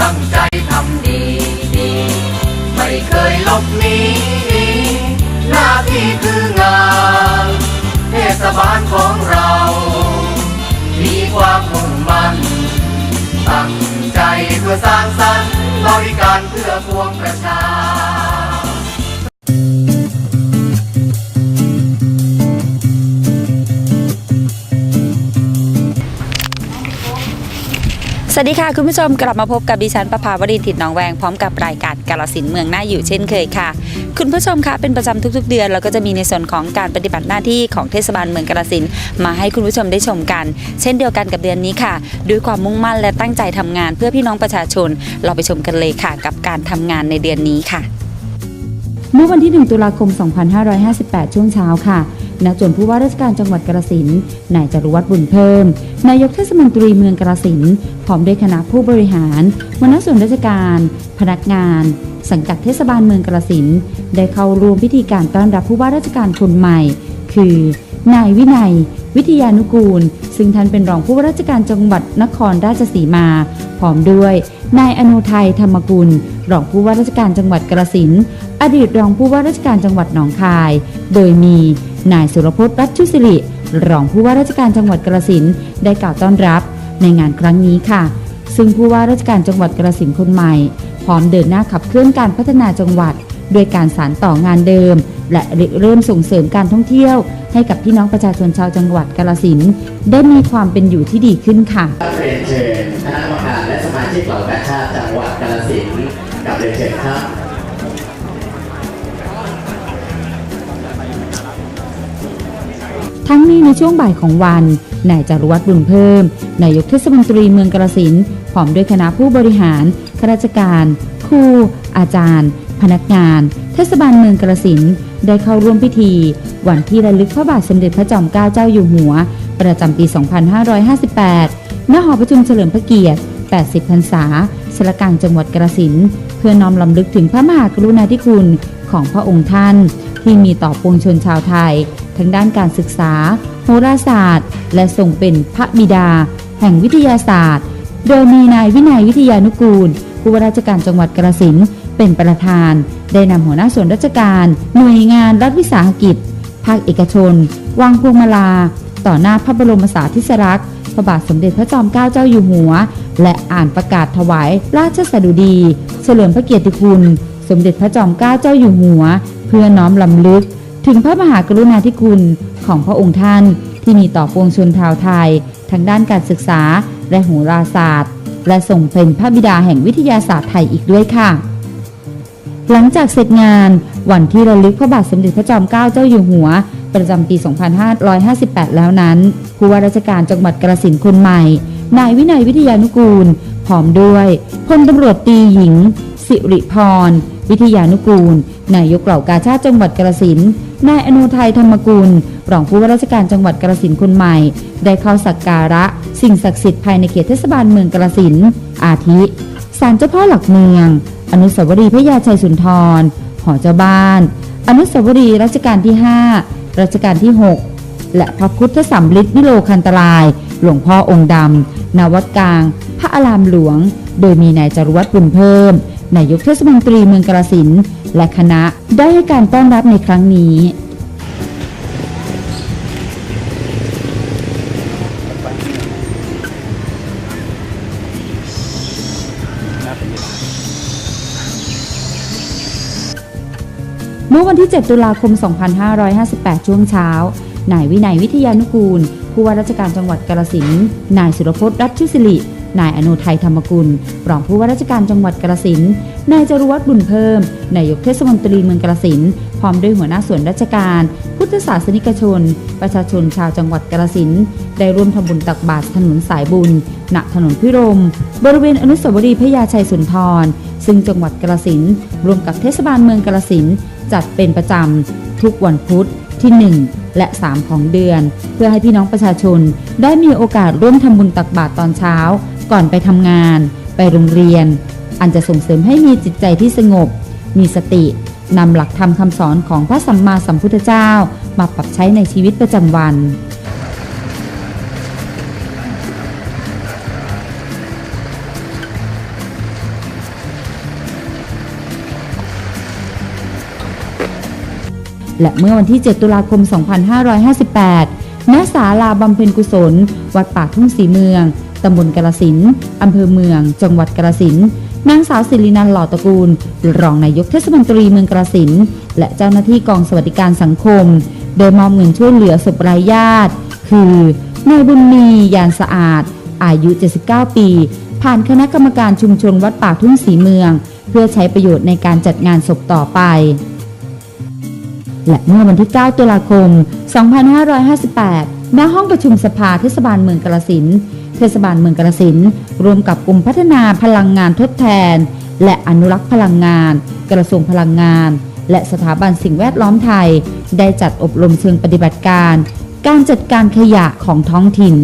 ตั้งใจทำดีดี ไม่เคยลบหนีหน้าที่คืองานเทศบาลของเรา มีความมุ่งมั่น ตั้งใจเพื่อสร้างสรรค์บริการเพื่อพวงประชา สวัสดีค่ะ คุณผู้ชมกลับมาพบกับดิฉันประภาวรินถิ่นหนองแวงพร้อมกับรายการกาลสินธุ์เมืองหน่าอยู่เช่นเคยค่ะ คุณผู้ชมคะเป็นประจำทุก ๆ เดือนเราก็จะมีในส่วนของการปฏิบัติหน้าที่ของเทศบาลเมืองกาลสินธุ์มาให้คุณผู้ชมได้ชมกัน เช่นเดียวกันกับเดือนนี้ค่ะ ด้วยความมุ่งมั่นและตั้งใจทำงาน เพื่อพี่น้องประชาชน เราไปชมกันเลยค่ะ กับการทำงานในเดือนนี้ค่ะ เมื่อวันที่ 1 ตุลาคม 2558 ช่วงเช้าค่ะ ณจวนผู้ว่าราชการจังหวัดกระสินนายจรุวัฒน์บุญเพิ่ม นายกเทศมนตรีเมืองกระสินพร้อมด้วยคณะผู้บริหารวหน้าส่วนราชการ พนักงาน สังกัดเทศบาลเมืองกระสินได้เข้าร่วมพิธีการต้อนรับผู้ว่าราชการคนใหม่ คือนายวินัย วิทยานุกูล ซึ่งท่านเป็นรองผู้ว่าราชการจังหวัดนครราชสีมา พร้อมด้วยนายอนุทัยธรรมกุล รองผู้ว่าราชการจังหวัดกระสินอดีตรองผู้ว่าราชการจังหวัดหนองคาย โดยมี นายสุรพจน์รัชชุสิริ รองผู้ว่าราชการจังหวัดกระสินได้กล่าวต้อนรับในงานครั้งนี้ค่ะ ซึ่งผู้ว่าราชการจังหวัดกระสินคนใหม่ พร้อมเดินหน้าขับเคลื่อนการพัฒนาจังหวัดโดยการสานต่องานเดิม และเริ่มส่งเสริมการท่องเที่ยว ให้กับพี่น้องประชาชนชาวจังหวัดกาฬสินได้มีความเป็นอยู่ที่ดีขึ้นค่ะเรียนเชิญคณะกรรมการและสมาชิกเหล่ากาชาติจังหวัดกาฬสินกับเรียนเชิญครับ ทั้งนี้ในช่วงบ่ายของวัน นายจารุวัฒน์บุญเพิ่ม นายกเทศมนตรีเมืองกระสินพร้อมด้วยคณะผู้บริหารข้าราชการ ครู อาจารย์ พนักงาน เทศบาลเมืองกระสินได้เข้าร่วมพิธี วันที่ระลึกพระบาทสมเด็จพระจอมเกล้าเจ้าอยู่หัว ประจำปี 2558 ณ หอประชุมเฉลิมพระเกียรติ 80 พรรษาสารกลางจังหวัดกระสินเพื่อน้อมลำลึกถึงพระมหากรุณาธิคุณของพระองค์ท่าน ที่มีต่อปวงชนชาวไทย ทั้งด้านการศึกษา โหราศาสตร์ และทรงเป็นพระบิดา แห่งวิทยาศาสตร์ โดยมีนายวินัยวิทยานุกูล ผู้ว่าราชการจังหวัดกระสินเป็นประธาน ได้นำหัวหน้าส่วนราชการ หน่วยงานรัฐวิสาหกิจ ภาคเอกชน วางพวงมาลา ต่อหน้าพระบรมสารีริสลักษณ์พระบาทสมเด็จพระจอมเกล้าเจ้าอยู่หัว และอ่านประกาศถวายราชสดุดี เฉลิมพระเกียรติคุณ สมเด็จพระจอมเกล้าเจ้าอยู่หัว เพื่อน้อมลำลึก ถึงพระมหากรุณาธิคุณของพระองค์ท่านที่มีต่อปวงชนชาวไทยทั้งด้านการศึกษาและโหราศาสตร์ และทรงเป็นพระบิดาแห่งวิทยาศาสตร์ไทยอีกด้วยค่ะ หลังจากเสร็จงานวันที่ระลึกพระบาทสมเด็จพระจอมเกล้าเจ้าอยู่หัว ประจำปี 2558 แล้วนั้น ผู้ว่าราชการจังหวัดกระสินคนใหม่ นายวินัยวิทยานุกูลพร้อมด้วยพลตำรวจตีหญิง สิริพร วิทยานุกูล นายกเหล่ากาชาติจังหวัดกระสินนายอนุทัยธรรมกุล รองผู้ว่าราชการจังหวัดกระสินคนใหม่ ได้เข้าสักการะ สิ่งศักดิ์สิทธิ์ภายในเขตเทศบาลเมืองกระสินอาทิศาลเจ้าพ่อหลักเมือง อนุสาวรีย์พระยาชัยสุนทร หอเจ้าบ้าน อนุสาวรีย์รัชกาลที่ 5 รัชกาลที่ 6 และพระพุทธสัมฤทธิ์วิโลคันตราย หลวงพ่อองค์ดำนวัดกลาง พระอารามหลวง โดยมีนายจรุวัฒน์บุญเพิ่ม นายกเทศมนตรีเมืองกระสินและคณะได้ให้การต้อนรับในครั้งนี้ เมื่อวันที่ 7 ตุลาคม 2558 ช่วงเช้า นายวินัยวิทยานุกูล ผู้ว่าราชการจังหวัดกาฬสินนายสุรพจน์รัชชุสิริ นายอนุทัยธรรมกุล รองผู้ว่าราชการจังหวัดกาฬสินนายจรุวัฒน์บุญเพิ่ม นายกเทศมนตรีเมืองกาฬสินพร้อมด้วยหัวหน้าส่วนราชการ พุทธศาสนิกชน ประชาชนชาวจังหวัดกาฬสินได้ร่วมทำบุญตักบาตรถนนสายบุญ ณ ถนนพิรม บริเวณอนุสาวรีย์พระยาชัยสุนทร ซึ่งจังหวัดกาฬสินร่วมกับเทศบาลเมืองกาฬสินจัดเป็นประจำทุกวันพุธที่ 1 และ 3 ของเดือน เพื่อให้พี่น้องประชาชนได้มีโอกาสร่วมทำบุญตักบาตรตอนเช้า ก่อนไปทำงาน ไปโรงเรียน อันจะส่งเสริมให้มีจิตใจที่สงบ มีสตินำหลักธรรมคำสอนของพระสัมมาสัมพุทธเจ้า มาปรับใช้ในชีวิตประจำวันและเมื่อวันที่ 7 ตุลาคม 2558 ณ ศาลาบำเพ็ญกุศล วัดป่าทุ่งสีเมือง ตำบลกาลสินอำเภอเมือง จังหวัดกาลสินนางสาวศิรินันหล่อตระกูล รองนายกเทศมนตรีเมืองกาลสินและเจ้าหน้าที่กองสวัสดิการสังคม โดยมอบเงินช่วยเหลือศพรายญาติ คือนายบุญมียานสะอาด อายุ 79 ปี ผ่านคณะกรรมการชุมชนวัดป่าทุ่งสีเมือง เพื่อใช้ประโยชน์ในการจัดงานศพต่อไป และเมื่อวันที่ 9 ตุลาคม 2558 ณ ห้องประชุมสภาเทศบาลเมืองกาลสิน เทศบาลเมืองกาลสินรวมกับกลุ่มพัฒนาพลังงานทดแทน และอนุรักษ์พลังงาน กระทรวงพลังงาน และสถาบันสิ่งแวดล้อมไทย ได้จัดอบรมเชิงปฏิบัติการ การจัดการขยะของท้องถิ่น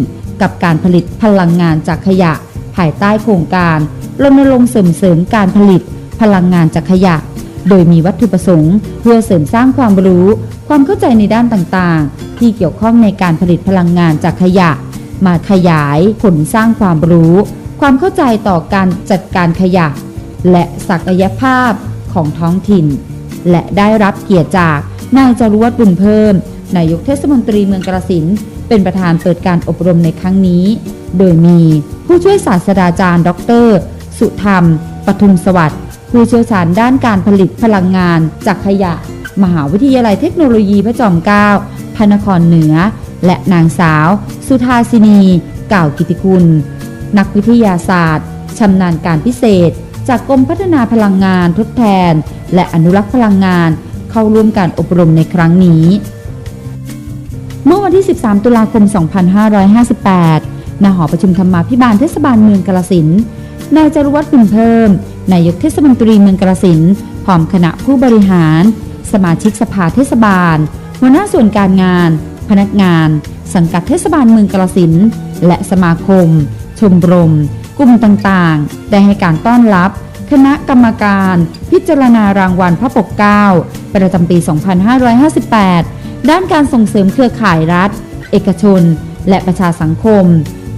กับการผลิตพลังงานจากขยะ ภายใต้โครงการรณรงค์เสริมเสริมการผลิตพลังงานจากขยะ โดยมีวัตถุประสงค์ เพื่อเสริมสร้างความรู้ ความเข้าใจในด้านต่างๆ ที่เกี่ยวข้องในการผลิตพลังงานจากขยะ มาขยายผลสร้างความรู้ ความเข้าใจต่อการจัดการขยะ และศักยภาพของท้องถิ่น และได้รับเกียรติจากนายจรวัฒน์บุญเพิ่มนายกเทศมนตรีเมืองกระสินเป็นประธานเปิดการอบรมในครั้งนี้ โดยมีผู้ช่วยศาสตราจารย์ ดร สุธรรม ปทุมสวัสดิ์ผู้เชี่ยวชาญด้านการผลิตพลังงานจากขยะ มหาวิทยาลัยเทคโนโลยีพระจอมเกล้าพระนครเหนือ และนางสาว สุธาสินีก่าวกิติคุณ นักวิทยาศาสตร์ชำนาญการพิเศษ จากกรมพัฒนาพลังงานทดแทน และอนุรักษ์พลังงานเข้าร่วมการอบรมในครั้งนี้ เมื่อวันที่ 13 ตุลาคม 2558ณหอประชุมธรรมาภิบาลเทศบาลเมืองกาลสินนายจารวัฒน์บุญเพิ่มนายกเทศมนตรีเมืองกาลสินพร้อมคณะผู้บริหาร สมาชิกสภาเทศบาลหัวหน้าส่วนการงาน พนักงาน สังกัดเทศบาลเมืองกาลสินและสมาคม ชมรม กลุ่มต่างๆ ได้ให้การต้อนรับ คณะกรรมการ พิจารณารางวัลพระปกเกล้าประจำปี 2558 ด้านการส่งเสริมเครือข่ายรัฐ เอกชน และประชาสังคม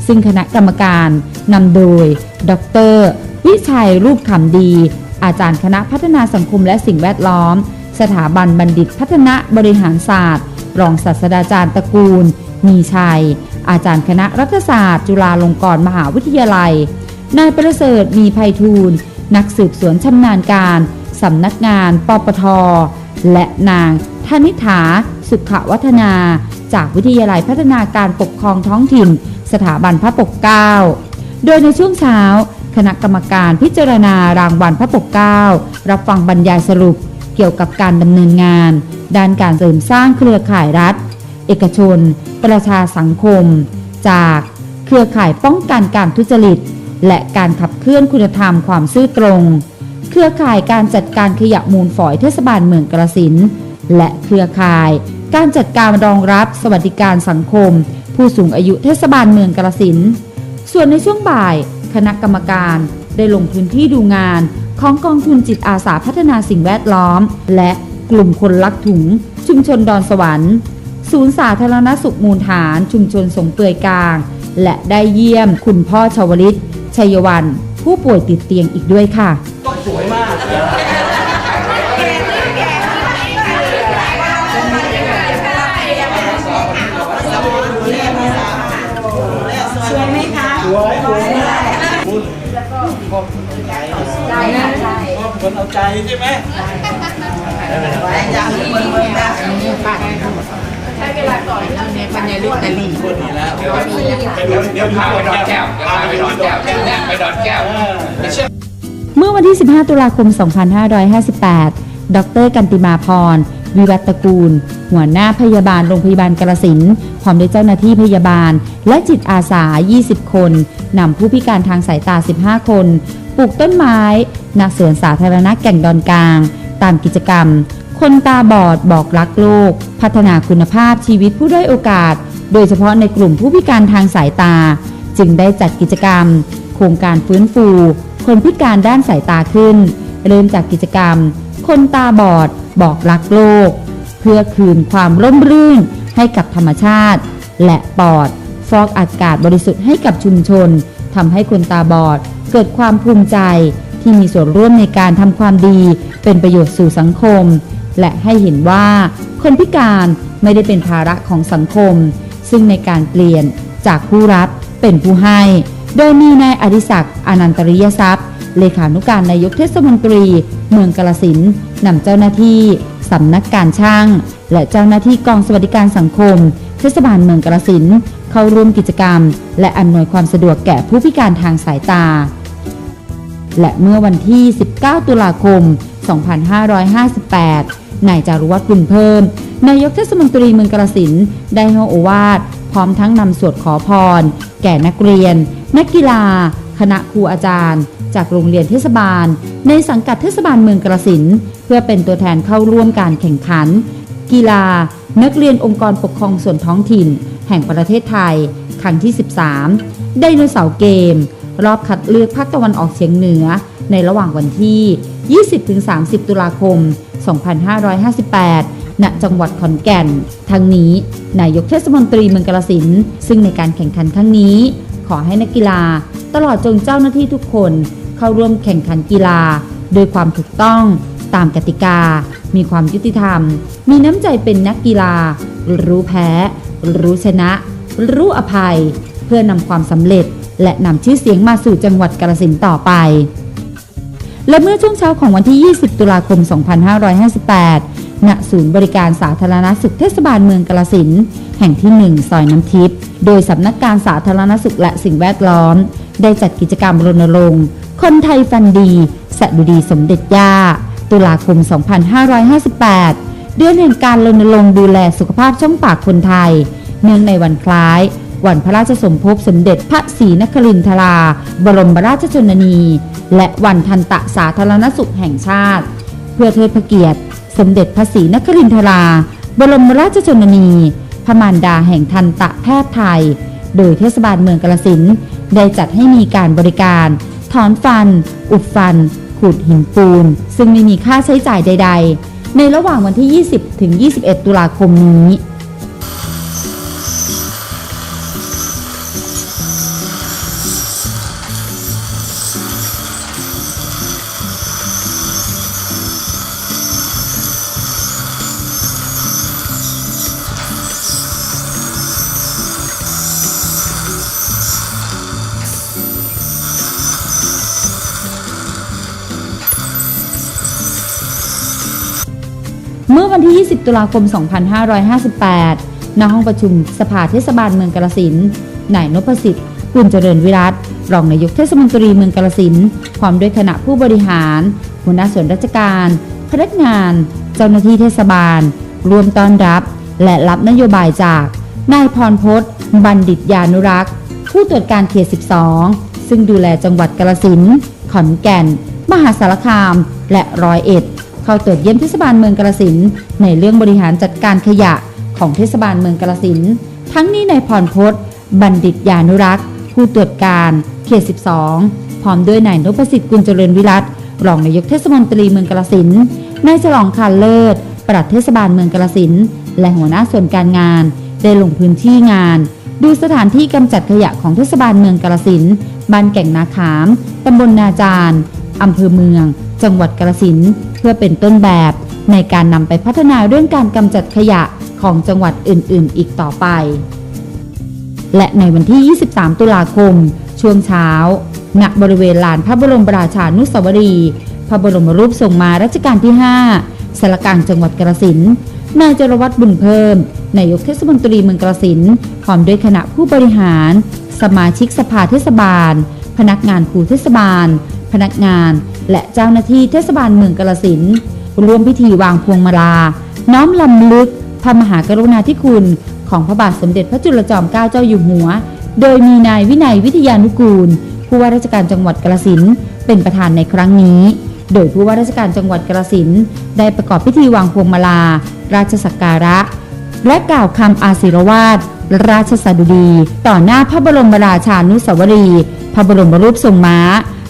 ซึ่งคณะกรรมการนำโดย ดร วิชัยรูปขำดี อาจารย์คณะพัฒนาสังคมและสิ่งแวดล้อม สถาบันบัณฑิตพัฒนาบริหารศาสตร์ รองศาสตราจารย์ตระกูล มีชัย อาจารย์คณะรัฐศาสตร์ จุฬาลงกรณ์มหาวิทยาลัย นายประเสริฐมีภัยทูล นักสืบสวนชำนาญการสำนักงานปปท และนางธนิษฐาสุขวัฒนา จากวิทยาลัยพัฒนาการปกครองท้องถิ่น สถาบันพระปกเกล้า โดยในช่วงเช้า คณะกรรมการพิจารณารางวัลพระปกเกล้า รับฟังบรรยายสรุป เกี่ยวกับการดำเนินงาน ด้านการเสริมสร้างเครือข่ายรัฐ เอกชน ประชาสังคม จากเครือข่ายป้องกันการทุจริต และการขับเคลื่อนคุณธรรมความซื่อตรง เครือข่ายการจัดการขยะมูลฝอยเทศบาลเมืองกระสินและเครือข่าย การจัดการรองรับสวัสดิการสังคม ผู้สูงอายุเทศบาลเมืองกระสินส่วนในช่วงบ่าย คณะกรรมการ ได้ลงพื้นที่ดูงาน ของกองทุนจิตอาสาพัฒนาสิ่งแวดล้อม และกลุ่มคนลักถุง ชุมชนดอนสวรรค์ ศูนย์สาธารณสุขมูลฐาน ชุมชนสงเปื่อยกลาง และได้เยี่ยมคุณพ่อชาวลิตชัยวันผู้ป่วยติดเตียงอีกด้วยค่ะ ส คนเอาใจใช่ไหมอย่างนี้มันมันนะคนนี้แล้วเดี๋ยวพาไปดอนแก้วพาไปดอนแก้วเนี่ยไปดอนแก้วเมื่อวันที่ 15 ตุลาคม 2558 ดร กันติมาพร วิวัตกูล หัวหน้าพยาบาลโรงพยาบาลกระสินพร้อมด้วยเจ้าหน้าที่พยาบาล และจิตอาสา 20 คน นำผู้พิการทางสายตา 15 คน ปลูกต้นไม้ณสวนสาธารณะแก่งดอนกลาง ตามกิจกรรม คนตาบอดบอกรักโลก พัฒนาคุณภาพชีวิตผู้ด้อยโอกาส โดยเฉพาะในกลุ่มผู้พิการทางสายตา จึงได้จัดกิจกรรม โครงการฟื้นฟู คนพิการด้านสายตาขึ้น เริ่มจากกิจกรรม คนตาบอดบอกรักโลก เพื่อคืนความร่มรื่นให้กับธรรมชาติ และปอด ฟอกอากาศบริสุทธิ์ให้กับชุมชนทำให้คนตาบอด เกิดความภูมิใจ ที่มีส่วนร่วมในการทำความดี เป็นประโยชน์สู่สังคม และให้เห็นว่า คนพิการไม่ได้เป็นภาระของสังคม ซึ่งในการเปลี่ยนจากผู้รับเป็นผู้ให้ โดยมีนายอดิศักดิ์อนันตริยทรัพย์ เลขานุการนายกเทศมนตรี เมืองกาลสินนำเจ้าหน้าที่สำนักการช่าง และเจ้าหน้าที่กองสวัสดิการสังคม เทศบาลเมืองกาลสินเข้าร่วมกิจกรรม และอำนวยความสะดวกแก่ผู้พิการทางสายตา และเมื่อวันที่ 19 ตุลาคม 2558 นายจารุวัฒน์บุญเพิ่ม นายกเทศมนตรีเมืองกาฬสินได้ให้โอวาทพร้อมทั้งนำสวดขอพร แก่นักเรียน นักกีฬา คณะครูอาจารย์ จากโรงเรียนเทศบาล ในสังกัดเทศบาลเมืองกาฬสินเพื่อเป็นตัวแทนเข้าร่วมการแข่งขัน กีฬา นักเรียนองค์กรปกครองส่วนท้องถิ่น แห่งประเทศไทย ครั้งที่ 13 ไดโนเสาร์เกม รอบคัดเลือกภาคตะวันออกเฉียงเหนือ ในระหว่างวันที่ 20-30 ตุลาคม 2558 ณ จังหวัดขอนแก่น ทั้งนี้ นายกเทศมนตรีเมืองกาฬสินซึ่งในการแข่งขันครั้งนี้ ขอให้นักกีฬา ตลอดจนเจ้าหน้าที่ทุกคน เข้าร่วมแข่งขันกีฬา โดยความถูกต้องตามกติกา มีความยุติธรรม มีน้ำใจเป็นนักกีฬา รู้แพ้ รู้ชนะ รู้อภัย เพื่อนำความสำเร็จ และนำชื่อเสียงมาสู่จังหวัดกาฬสินต่อไป และเมื่อช่วงเช้าของวันที่ 20 ตุลาคม 2558 ณ ศูนย์บริการสาธารณสุขเทศบาลเมืองกาฬสินแห่งที่ 1 ซอยน้ำทิพย์โดยสำนักการสาธารณสุขและสิ่งแวดล้อม ได้จัดกิจกรรมรณรงค์คนไทยฟันดีสดุดีสมเด็จย่า ตุลาคม 2558 เดือนแห่งการรณรงค์ดูแลสุขภาพช่องปากคนไทย เนื่องในวันคล้าย วันพระราชสมภพสมเด็จพระศรีนครินทรา บรมราชชนนี และวันทันตะสาธารณสุขแห่งชาติ เพื่อเทิดพระเกียรติ สมเด็จพระศรีนครินทรา บรมราชชนนี พระมารดาแห่งทันตะแพทย์ไทย โดยเทศบาลเมืองกาฬสินได้จัดให้มีการบริการ ถอนฟัน อุดฟัน ขูดหินปูน ซึ่งไม่มีค่าใช้จ่ายใด ๆ ในระหว่างวันที่ 20 ถึง 21 ตุลาคมนี้ วันที่ 20 ตุลาคม 2558 ณ ห้องประชุมสภาเทศบาลเมืองกาฬสินนายนพสิทธิ์กุลเจริญวิรัตรองนายกเทศมนตรีเมืองกาฬสินพร้อมด้วยคณะผู้บริหาร หัวหน้าส่วนราชการ พนักงาน เจ้าหน้าที่เทศบาล รวมต้อนรับ และรับนโยบายจาก นายพรพศบัณฑิตยานุรักษ์ ผู้ตรวจการเขต 12 ซึ่งดูแลจังหวัดกาฬสินขอนแก่น มหาสารคาม และร้อยเอ็ด เข้าตรวจเยี่ยมเทศบาลเมืองกาฬสินในเรื่องบริหารจัดการขยะของเทศบาลเมืองกาฬสินทั้งนี้ในายพรพศบัณฑิตยานุรักษ์ ผู้ตรวจการเขต 12 พร้อมด้วยนายนพสิทธิ์กุลเจริญวิรัตรองนายกเทศมนตรีเมืองกาฬสินนายฉลองคานเลิศปลัดเทศบาลเมืองกาฬสินและหัวหน้าส่วนการงาน ได้ลงพื้นที่งาน ดูสถานที่กำจัดขยะของเทศบาลเมืองกาฬสินบ้านแก่งนาขามตำบลนาจารอำเภอเมือง จังหวัดกาฬสิน พื่อเป็นต้นแบบในการนำไปพัฒนาเรื่องการกำจัดขยะของจังหวัดอื่น ๆ อีกต่อไป และในวันที่ 23 ตุลาคม ช่วงเช้า ณ บริเวณลานพระบรมราชานุสาวรีย์พระบรมรูปทรงมารัชกาลที่ 5สารกลางจังหวัดกาฬสินนายจรวัตรบุญเพิ่ม นายกเทศมนตรีเมืองกาฬสินพร้อมด้วยคณะผู้บริหาร สมาชิกสภาเทศบาล พนักงานครูเทศบาล พนักงาน และเจ้าหน้าที่เทศบาลเมืองกาฬสินร่วมพิธีวางพวงมาลา น้อมลำลึกพระมหากรุณาธิคุณ ของพระบาทสมเด็จพระจุลจอมเกล้าเจ้าอยู่หัว โดยมีนายวินัยวิทยานุกูล ผู้ว่าราชการจังหวัดกาฬสินเป็นประธานในครั้งนี้ โดยผู้ว่าราชการจังหวัดกาฬสินได้ประกอบพิธีวางพวงมาลา ราชสักการะ และกล่าวคำอาศิรวาทราชสดุดี ต่อหน้าพระบรมราชานุสาวรีย์พระบรมรูปทรงม้า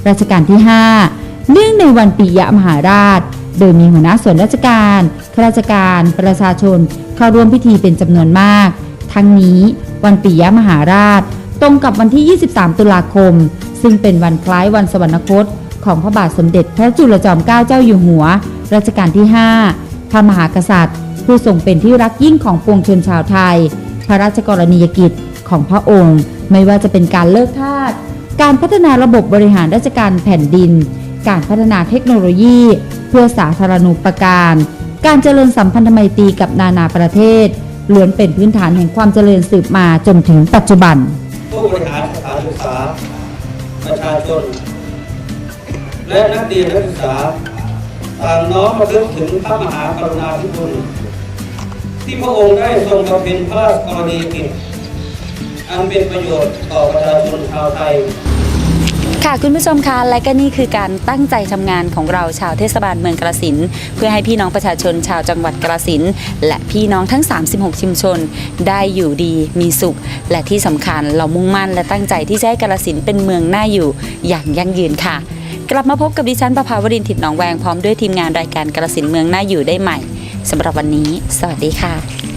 รัชกาลที่ 5 เนื่องในวันปิยมหาราช โดยมีหัวหน้าส่วนราชการข้าราชการ ประชาชน เข้าร่วมพิธีเป็นจำนวนมาก ทั้งนี้วันปิยมหาราช ตรงกับวันที่ 23 ตุลาคม ซึ่งเป็นวันคล้ายวันสวรรคต ของพระบาทสมเด็จพระจุลจอมเกล้าเจ้าอยู่หัว รัชกาลที่ 5 พระมหากษัตริย์ ผู้ทรงเป็นที่รักยิ่งของปวงชนชาวไทย พระราชกรณียกิจของพระองค์ ไม่ว่าจะเป็นการเลิกทาสการพัฒนาระบบบริหารราชการแผ่นดิน การพัฒนาเทคโนโลยี เพื่อสาธารณูปการ การเจริญสัมพันธไมตรีกับนานาประเทศล้วนเป็นพื้นฐานแห่งความเจริญสืบมาจนถึงปัจจุบัน ผู้บริหารสถานศึกษา ประชาชน และนักเรียนนักศึกษาต่างน้อมมาลึกถึงพระมหากรุณาธิคุณที่พระองค์ได้ทรงบำเพ็ญพระราชกรณียกิจอันเป็นประโยชน์ต่อประชาชนชาวไทย ค่ะคุณผู้ชมคะและก็นี่คือการตั้งใจทำงานของเราชาวเทศบาลเมืองกระสินเพื่อให้พี่น้องประชาชนชาวจังหวัดกระสินและพี่น้องทั้ง 36 ชุมชน ได้อยู่ดีมีสุข และที่สำคัญเรามุ่งมั่นและตั้งใจที่จะให้กระสินเป็นเมืองน่าอยู่อย่างยั่งยืนค่ะ กลับมาพบกับดิฉันประภาวรินทร์ถิดหนองแวงพร้อมด้วยทีมงานรายการกระสินเมืองน่าอยู่ได้ใหม่สำหรับวันนี้ สวัสดีค่ะ